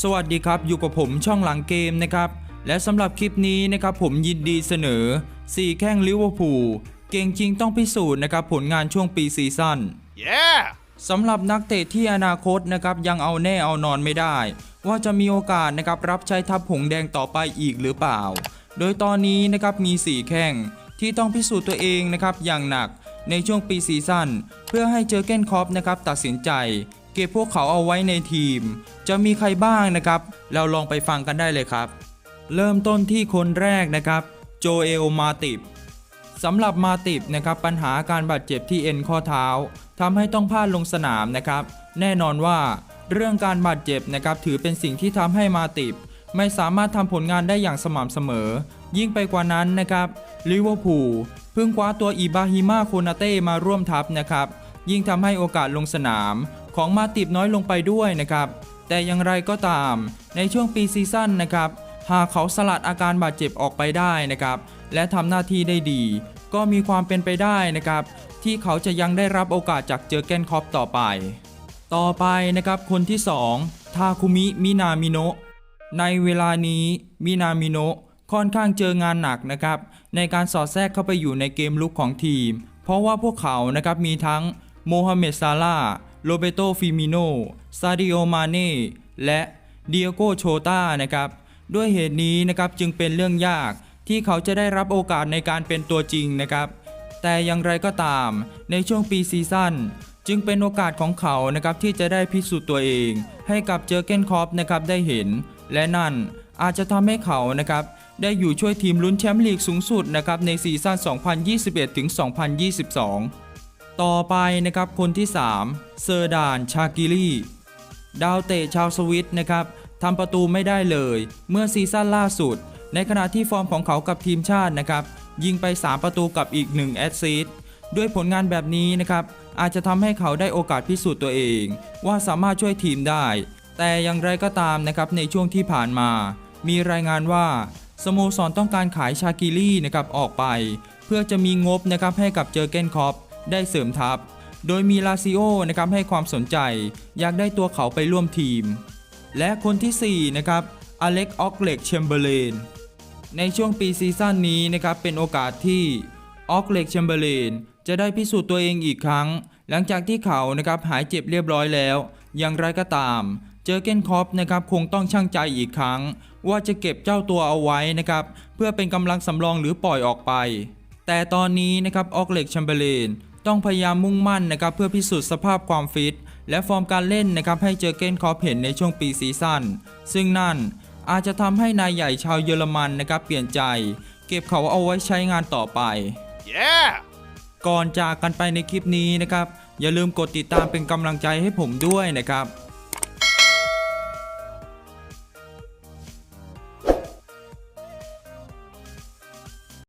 สวัสดีครับ อยู่กับผมช่องหลังเกมนะครับ และสำหรับคลิปนี้นะครับผมยินดีเสนอ 4 แข้งลิเวอร์พูลเก่งจริงต้องพิสูจน์นะครับผลงานช่วงปีซีซั่น Yeah! สำหรับนักเตะที่อนาคตนะครับยังเอาแน่เอานอนไม่ได้ ว่าจะมีโอกาสนะครับรับใช้ทัพหงส์แดงต่อไปอีกหรือเปล่า โดยตอนนี้นะครับมี 4 แข้งที่ต้องพิสูจน์ตัวเองนะครับอย่างหนักในช่วงปีซีซั่นเพื่อให้เจอเก้นคอปนะครับตัดสินใจ เก็บพวกเขาเอาไว้ในทีม จะมีใครบ้างนะครับ เราลองไปฟังกันได้เลยครับ เริ่มต้นที่คนแรกนะครับ โจเอลมาติบสำหรับมาติบนะครับปัญหาการบาดเจ็บที่เอ็นข้อเท้าทำให้ต้องพลาดลงสนามนะครับ แน่นอนว่าเรื่องการบาดเจ็บนะครับถือเป็นสิ่งที่ทำให้มาติบไม่สามารถทำผลงานได้อย่างสม่ำเสมอ ยิ่งไปกว่านั้นนะครับลิเวอร์พูลเพิ่งคว้าตัวอิบาฮิมาโคนาเต้มาร่วมทัพนะครับ ยิ่งทำให้โอกาสลงสนาม ของมาติบน้อยลงไปด้วยนะครับ แต่อย่างไรก็ตามในช่วงปีซีซั่นนะครับ หากเขาสลัดอาการบาดเจ็บออกไปได้นะครับ และทำหน้าที่ได้ดี ก็มีความเป็นไปได้นะครับ ที่เขาจะยังได้รับโอกาสจากเจอเกนคอปต่อไป ต่อไปนะครับคนที่ 2 ทาคุมิมินามิโนะในเวลานี้มินามิโนะค่อนข้างเจองานหนักนะครับ ในการสอดแทรกเข้าไปอยู่ในเกมลุกของทีม เพราะว่าพวกเขานะครับมีทั้งโมฮัมเหม็ดซาลา โรเบโตฟิมิโนซาดิโอมาเน่และเดียโกโชตานะครับ ด้วยเหตุนี้นะครับจึงเป็นเรื่องยากที่เขาจะได้รับโอกาสในการเป็นตัวจริงนะครับ แต่อย่างไรก็ตามในช่วงปีซีซั่นจึงเป็นโอกาสของเขานะครับที่จะได้พิสูจน์ตัวเอง ให้กับเจอเกนคอปนะครับได้เห็น และนั่นอาจจะทำให้เขานะครับได้อยู่ช่วยทีมลุ้นแชมป์ลีกสูงสุดนะครับในซีซั่น 2021-2022 ต่อไปนะครับคนที่ 3 เซอร์ดานชากิลีดาวเตะชาวสวิตนะครับทำประตูไม่ได้เลย เมื่อซีซั่นล่าสุด ในขณะที่ฟอร์มของเขากับทีมชาตินะครับยิงไป 3 ประตูกับอีก1แอสซิสต์ด้วยผลงานแบบนี้นะครับอาจจะทำให้เขาได้โอกาสพิสูจน์ตัวเอง ว่าสามารถช่วยทีมได้ แต่อย่างไรก็ตามนะครับในช่วงที่ผ่านมา มีรายงานว่าสโมสรต้องการขายชากิลี่นะครับออกไป เพื่อจะมีงบนะครับให้กับเจอเกนคอป ได้เสริมทัพ โดยมีลาซิโอนะครับให้ความสนใจ อยากได้ตัวเขาไปร่วมทีม และคนที่4นะครับอเล็กออกเล็กเชมเบอร์เลนในช่วงปีซีซั่นนี้นะครับเป็นโอกาสที่ออกเล็กเชมเบอร์เลนจะได้พิสูจน์ตัวเองอีกครั้ง หลังจากที่เขานะครับหายเจ็บเรียบร้อยแล้ว อย่างไรก็ตาม เจอเกนคอปนะครับคงต้องช่างใจอีกครั้ง ว่าจะเก็บเจ้าตัวเอาไว้นะครับเพื่อเป็นกำลังสำรองหรือปล่อยออกไป แต่ตอนนี้นะครับออกเล็กแชมเบอร์เลน ต้องพยายามมุ่งมั่นนะครับเพื่อพิสูจน์สภาพความฟิต และฟอร์มการเล่นนะครับให้เจอเกนคอปเห็นในช่วงปีซีซั่นซึ่งนั่นอาจจะทำให้นายใหญ่ชาวเยอรมันนะครับเปลี่ยนใจ เก็บเขาเอาไว้ใช้งานต่อไป Yeah! ก่อนจากกันไปในคลิปนี้นะครับอย่าลืมกดติดตามเป็นกำลังใจให้ผมด้วยนะครับ